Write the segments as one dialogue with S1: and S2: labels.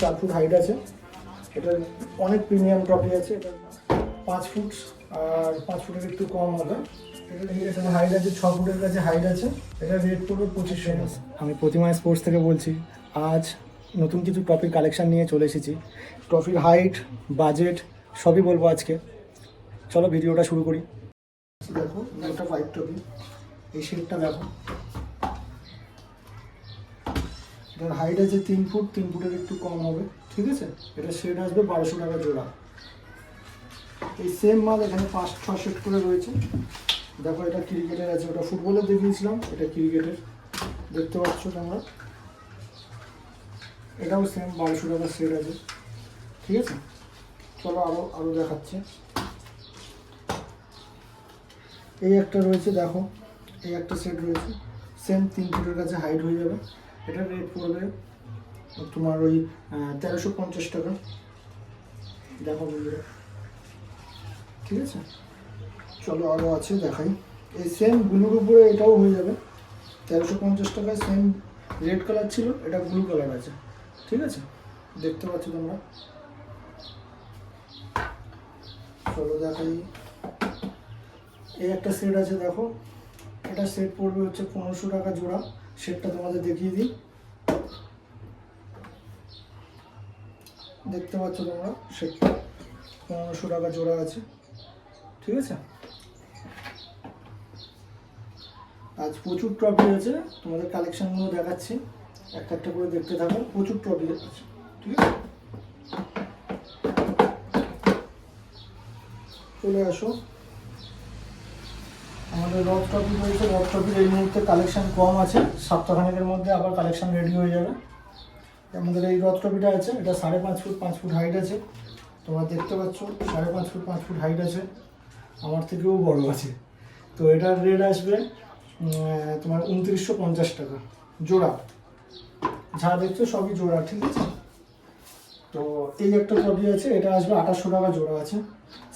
S1: চার foot height আছে। এটার অনেক প্রিমিয়াম ট্রফি আছে। এটা পাঁচ ফুট আর পাঁচ ফুটের একটু কম হবে। এটা হাইট আছে, ছ ফুটের কাছে হাইট আছে। এটা রেট পড়বে পঁচিশশো আমি প্রতিমা স্পোর্টস থেকে বলছি, আজ নতুন কিছু ট্রফির কালেকশন নিয়ে চলে এসেছি। ট্রফির হাইট বাজেট সবই বলব আজকে। চলো ভিডিওটা শুরু করি। দেখো, একটা ফাইভ ট্রফি এই শেডটা দেখো। এটার হাইট আছে তিন ফুট, তিন ফুটের একটু কম হবে, ঠিক আছে? এটা শেড আসবে বারোশো টাকা জোড়া। এই সেম মাল এখানে পাঁচ, ছ সেট করে রয়েছে। দেখো, এটা ক্রিকেটের আছে, ওটা ফুটবলের দেখিয়েছিলাম, এটা ক্রিকেটের। দেখতে পাচ্ছ তোমরা? এটাও সেম বারোশো টাকা সেট আছে, ঠিক আছে? চলো আরও আরও দেখাচ্ছে। এই একটা রয়েছে, দেখো, এই একটা সেট রয়েছে। সেম তিন ফুটের কাছে হাইট হয়ে যাবে। এটা রেট পড়বে তোমার ওই তেরোশো পঞ্চাশ টাকা। দেখো বন্ধুরা। ঠিক আছে? চলো আরও আছে, দেখাই। এই সেম ব্লুর উপরে এটাও হয়ে যাবে। তেরোশো পঞ্চাশ টাকায় সেম রেড কালার ছিল, এটা ব্লু কালার আছে। ঠিক আছে? দেখতে পাচ্ছ তোমরা? চলো দেখাই। এই একটা সেট আছে দেখো। এটা সেট পড়বে হচ্ছে পনেরোশো টাকা জোড়া। সেটটা তোমাদের দেখিয়ে দিই। দেখতে পাচ্ছ তোমরা সেটটা পনেরোশো টাকা জোড়া আছে। ঠিক আছে? আজ প্রচুর ট্রফি আছে। তোমাদের কালেকশনগুলো দেখাচ্ছি। একটা একটা করে দেখতে থাকো। প্রচুর ট্রফি আছে। ঠিক আছে? চলে আসো। রক ট্রফি রয়েছে রক ট্রফির এই মুহূর্তে কালেকশন কম আছে। সপ্তাহখানেকের মধ্যে আবার কালেকশন রেডি হয়ে যাবে। আমাদের এই রথ ট্রফিটা আছে, এটা সাড়ে পাঁচ ফুট পাঁচ ফুট হাইট আছে। তোমরা দেখতে পাচ্ছ, সাড়ে পাঁচ ফুট পাঁচ ফুট হাইট আছে। আমার থেকেও বড় আছে। তো এটার রেট আসবে তোমার উনত্রিশশো পঞ্চাশ টাকা। জোড়া। যা দেখছ সবই জোড়া, ঠিক আছে? তো এই একটা ট্রফি আছে, এটা আসবে আঠাশশো টাকা জোড়া আছে।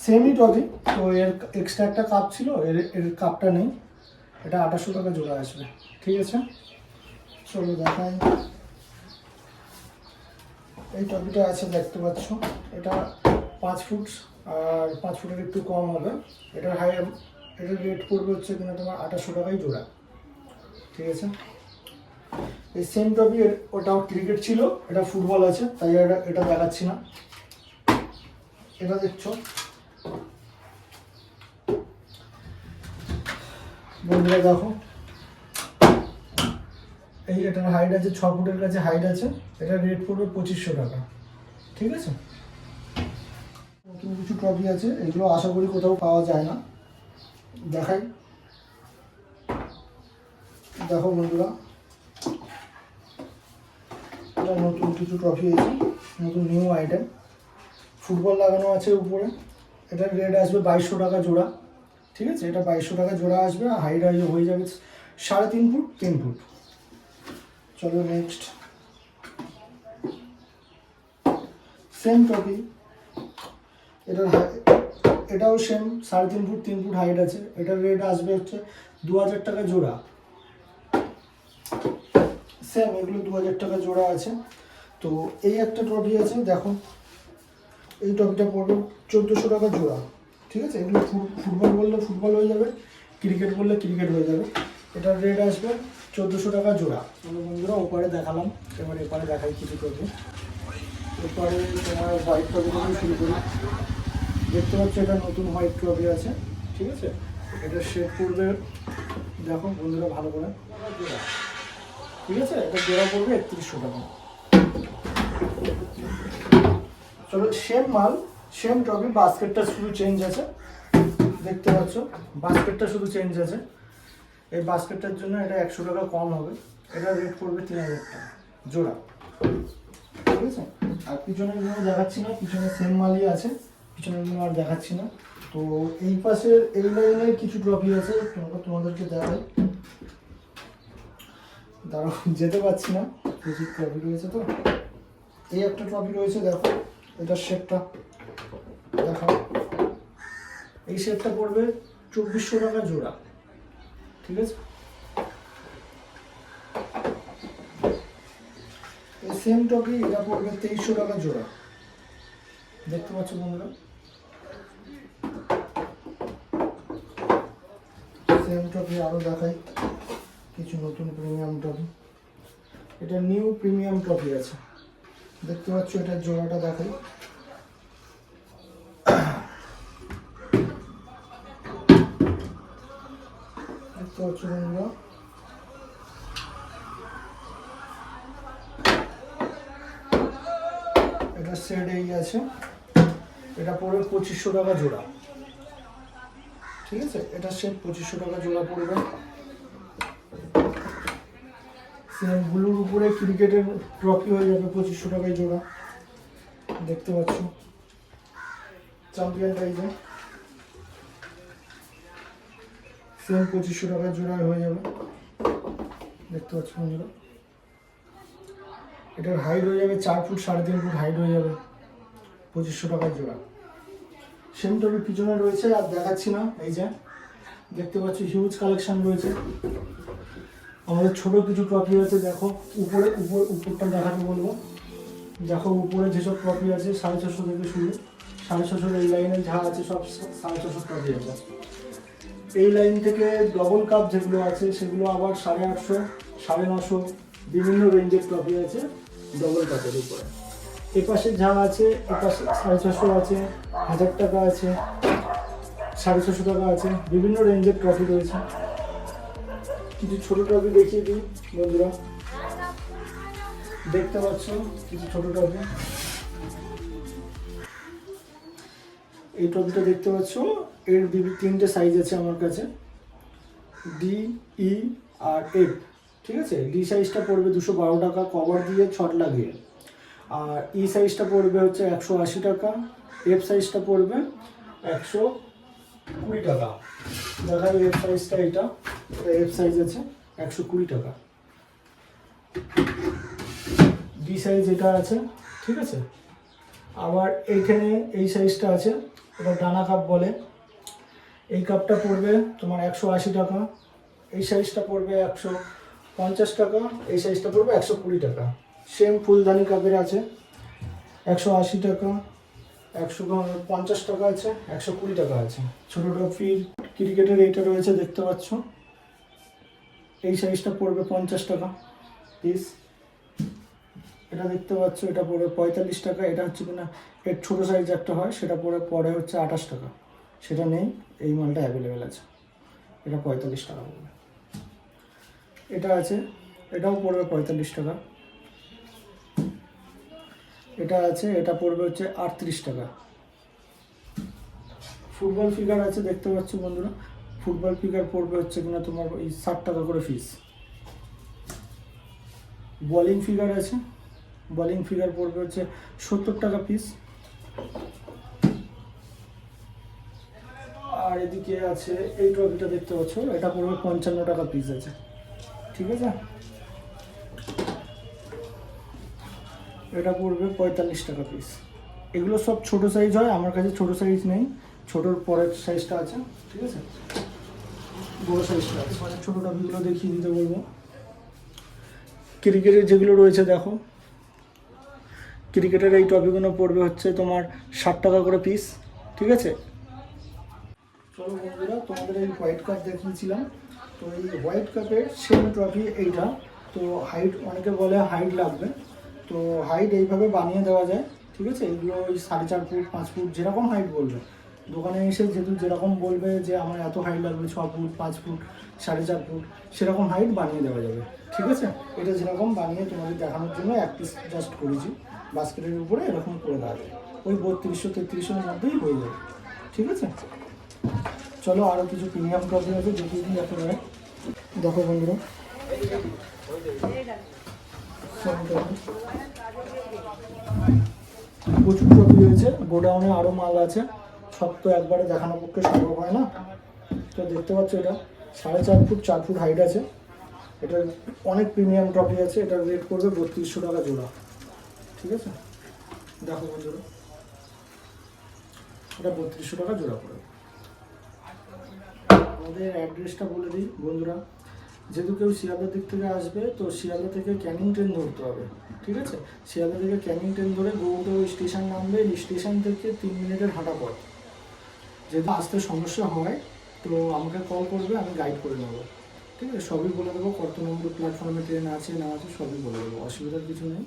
S1: সেমই ট্রফি তো এর এক্সট্রা একটা কাপ ছিল, এর এর কাপটা নেই। এটা আঠাশশো টাকা জোড়া আসবে, ঠিক আছে? চলো দেখাই। এই টপিটা আছে, দেখতে পাচ্ছ। এটা পাঁচ ফুট, আর পাঁচ ফুটের একটু কম হবে। এটার হাই এটার রেট পড়বে হচ্ছে কিনা তোমার আঠাশশো টাকাই জোড়া, ঠিক আছে? এই সেম টপি ওটাও ক্রিকেট ছিল, এটা ফুটবল আছে, তাই এটা এটা দেখাচ্ছি না। এটা দেখছ। বন্ধুরা দেখো। এই এটার হাইট আছে, ছ ফুটের কাছে হাইট আছে, এটা রেট পড়বে পঁচিশশো টাকা। ঠিক আছে? নতুন কিছু ট্রফি আছে, এগুলো আশা করি কোথাও পাওয়া যায় না। দেখাই। দেখো বন্ধুরা। নতুন কিছু ট্রফি আছে, নতুন নিউ আইটেম ফুটবল লাগানো আছে উপরে। এটার রেট আসবে বাইশশো টাকা জোড়া। ঠিক আছে? এটা বাইশশো টাকা জোড়া আসবে হাইট হয়ে যাবে সাড়ে তিন ফুট তিন ফুট। চলো নেক্সট সেম টপি এটার এটাও সেম সাড়ে তিন ফুট তিন ফুট হাইট আছে। এটার রেট আসবে হচ্ছে দু হাজার টাকা জোড়া। সেম এগুলো দু হাজার টাকা জোড়া আছে। তো এই একটা ট্রফি আছে, দেখো। এই ট্রফিটা পড়বে চোদ্দোশো টাকা জোড়া, ঠিক আছে? এগুলো ফুটবল বললে ফুটবল হয়ে যাবে, ক্রিকেট বললে ক্রিকেট হয়ে যাবে। এটার রেট আসবে চোদ্দোশো টাকা জোড়া। আমরা বন্ধুরা, ওপারে দেখালাম। এবার এপারে দেখাই কিছু ট্রফি এরপরে তোমার হোয়াইট ট্রফি থেকে শুরু করি। দেখতে পাচ্ছ এটা নতুন হোয়াইট ট্রফি আছে, ঠিক আছে? এটা শেড পড়বে দেখো, বন্ধুরা ভালো করে। ঠিক আছে? এটা জোড়া পড়বে একত্রিশশো টাকা। চলো সেম মাল সেম ট্রফি বাস্কেটটা শুধু চেঞ্জ আছে। দেখতে পাচ্ছ, বাস্কেটটা শুধু চেঞ্জ আছে। এই বাস্কেটটার জন্য এটা একশো টাকা কম হবে। এটা রেট পড়বে তিন হাজার টাকা, জোড়া। ঠিক আছে? আর পিছনের জন্য দেখাচ্ছি না, পিছনে সেম মালই আছে, পিছনের জন্য আর দেখাচ্ছি না। তো এই পাশের, এই লাইনের কিছু ট্রফি আছে তোমাকে তোমাদেরকে দেখাই। দাঁড়াও, যেতে পারছি না। প্রচুর ট্রফি রয়েছে তো। এই একটা ট্রফি রয়েছে, দেখো। এটার শেপটা দেখো এই সেটটা পড়বে চব্বিশশো টাকা জোড়া, ঠিক আছে? এই সেম টপি এটা পড়বে তেইশশো টাকা জোড়া। দেখতে পাচ্ছ বন্ধুরা? সেম টপি আরও দেখাই, কিছু নতুন প্রিমিয়াম টপি এটা নিউ প্রিমিয়াম টপি আছে। দেখতে পাচ্ছ এটার জোড়াটা দেখাই। দেখতে পাচ্ছ বন্ধুরা। এটা সেট এই আছে। এটা পড়বে পঁচিশশো টাকা জোড়া। ঠিক আছে? এটা সেট পঁচিশশো টাকা জোড়া পড়বে। ব্লুর উপরে ক্রিকেটের ট্রফি হয়ে যাবে পঁচিশশো টাকায় জোড়া। দেখতে পাচ্ছ। চ্যাম্পিয়ন প্রাইজে সেম পঁচিশশো টাকায় জোড়ায় হয়ে যাবে। দেখতে পাচ্ছ বন্ধুরা। এটার হাইট হয়ে যাবে চার ফুট সাড়ে তিন ফুট হাইট হয়ে যাবে পঁচিশশো টাকার জোড়া। সেম টপি পিছনে রয়েছে, আর দেখাচ্ছি না, এই যে। দেখতে পাচ্ছ হিউজ কালেকশন রয়েছে। আমাদের ছোট কিছু ট্রফি আছে, দেখো, উপরে, উপর, উপরটা দেখাতে বলব। দেখো, উপরে যেসব ট্রফি আছে, সাড়ে ছশো থেকে শুরু। সাড়ে ছশোর এই লাইনে যা আছে, সব সাড়ে ছশো ট্রফি আছে। এই লাইন থেকে ডবল কাপ যেগুলো আছে, সেগুলো আবার সাড়ে আটশো, সাড়ে নশো, বিভিন্ন রেঞ্জের ট্রফি আছে ডবল কাপের উপরে। এপাশে যা আছে, এপাশে সাড়ে ছশো আছে, হাজার টাকা আছে, সাড়ে ছশো টাকা আছে, বিভিন্ন রেঞ্জের ট্রফি রয়েছে। কিছু ছোট ট্রফি দেখিয়ে দিই, বন্ধুরা। দেখতে পাচ্ছ, কিছু ছোট ট্রফি এই ট্রফিটা দেখতে পাচ্ছ, এর তিনটে সাইজ আছে আমার কাছে। ডি ই আর এফ ঠিক আছে? ডি সাইজটা পড়বে দুশো বারো টাকা কভার দিয়ে ছট লাগিয়ে। আর ই সাইজটা পড়বে হচ্ছে একশো আশি টাকা এফ সাইজটা পড়বে একশো কুড়ি টাকা। দেখা যাবে এফ সাইজটা এটা। এফ সাইজ আছে একশো কুড়ি টাকা। ডি সাইজ এটা আছে, ঠিক আছে? আবার এইখানে এই সাইজটা আছে, এটা ডানা কাপ বলে। এই কাপটা পড়বে তোমার একশো আশি টাকা। এই সাইজটা পড়বে একশো পঞ্চাশ টাকা। এই সাইজটা পড়বে একশো কুড়ি টাকা। সেম ফুলদানি কাপের আছে, একশো আশি টাকা। একশো পঞ্চাশ টাকা আছে, একশো কুড়ি টাকা আছে। ছোটো ট্রফির ক্রিকেটের এইটা রয়েছে, দেখতে পাচ্ছ। এই সাইজটা পড়বে পঞ্চাশ টাকা পিস এটা দেখতে পাচ্ছ, এটা পড়বে পঁয়তাল্লিশ টাকা। এটা হচ্ছে কিনা, এর ছোটো সাইজ একটা হয়, সেটা পড়ে পড়ে হচ্ছে আঠাশ টাকা। সেটা নেই, এই মালটা অ্যাভেলেবেল আছে। এটা পঁয়তাল্লিশ টাকা পড়বে। এটা আছে, এটাও পড়বে পঁয়তাল্লিশ টাকা। এটা আছে, এটা পড়বে হচ্ছে আটত্রিশ টাকা। ফুটবল ফিগার আছে, দেখতে পাচ্ছ বন্ধুরা। ফুটবল ফিগার পড়বে হচ্ছে কিনা তোমার ওই ষাট টাকা করে ফিস বলিং ফিগার আছে বলিং ফিগার পড়বে হচ্ছে সত্তর টাকা পিস আর এদিকে আছে, এই ট্রফিটা দেখতে পাচ্ছ, এটা পড়বে পঞ্চান্ন টাকা পিস আছে। ঠিক আছে? এটা পড়বে পঁয়তাল্লিশ টাকা পিস এগুলো সব ছোট সাইজ হয়, আমার কাছে ছোট সাইজ নেই। ছোটোর পরের সাইজটা আছে, ঠিক আছে? বড় সাইজটা আছে। ছোটো টপিগুলো দেখিয়ে দিতে বলব। ক্রিকেটের যেগুলো রয়েছে, দেখো। ক্রিকেটের এই টপিকগুলো পড়বে হচ্ছে তোমার ষাট টাকা করে পিস ঠিক আছে? চলো বন্ধুরা, তোমাদের এই হোয়াইট কাপ দেখিয়েছিলাম। তো এই হোয়াইট কাপের সেম ট্রফি এইটা। তো হাইট অনেকে বলে হাইট লাগবে। তো হাইট এইভাবে বানিয়ে দেওয়া যায়, ঠিক আছে? এইগুলো ওই সাড়ে চার ফুট, পাঁচ ফুট যেরকম হাইট বলবে। দোকানে এসে যেহেতু যেরকম বলবে যে আমার এত হাইট লাগবে, ছ ফুট, পাঁচ ফুট, সাড়ে চার ফুট, সেরকম হাইট বানিয়ে দেওয়া যাবে, ঠিক আছে? এটা যেরকম বানিয়ে তোমাদের দেখানোর জন্য এক পিস জাস্ট করেছি, বাস্কেটের উপরে এরকম করে দেওয়া ওই বত্রিশশো, তেত্রিশশোর মধ্যেই হয়ে যাবে, ঠিক আছে? চলো আরও কিছু প্রিমিয়াম ট্রফি আছে, দেখিয়ে দিই দেখো বন্ধুরা। প্রচুর ট্রফি রয়েছে, গোডাউনে আরও মাল আছে। সব তো একবারে দেখানো পক্ষে সম্ভব হয় না। তো দেখতে পাচ্ছ এটা, সাড়ে চার ফুট চার ফুট হাইট আছে। এটা অনেক প্রিমিয়াম ট্রফি আছে, এটা রেট করবে বত্রিশশো টাকা জোড়া। ঠিক আছে? দেখো বন্ধুরা। এটা বত্রিশশো টাকা জোড়া পড়বে। আমাদের অ্যাড্রেসটা বলে দিই, বন্ধুরা। যেহেতু কেউ শিয়ালদার দিক থেকে আসবে, তো শিয়ালদা থেকে ক্যানিং ট্রেন ধরতে হবে, ঠিক আছে? শিয়ালদা থেকে ক্যানিং ট্রেন ধরে গৌড় স্টেশন নামবে স্টেশন থেকে তিন মিনিটের হাঁটা পথ। যেহেতু আসতে সমস্যা হয়, তো আমাকে কল করবে, আমি গাইড করে নেব। ঠিক আছে? সবই বলে দেবো, কত নম্বর প্ল্যাটফর্মে ট্রেন আছে, না আছে, সবই বলে দেবো, অসুবিধার কিছু নেই।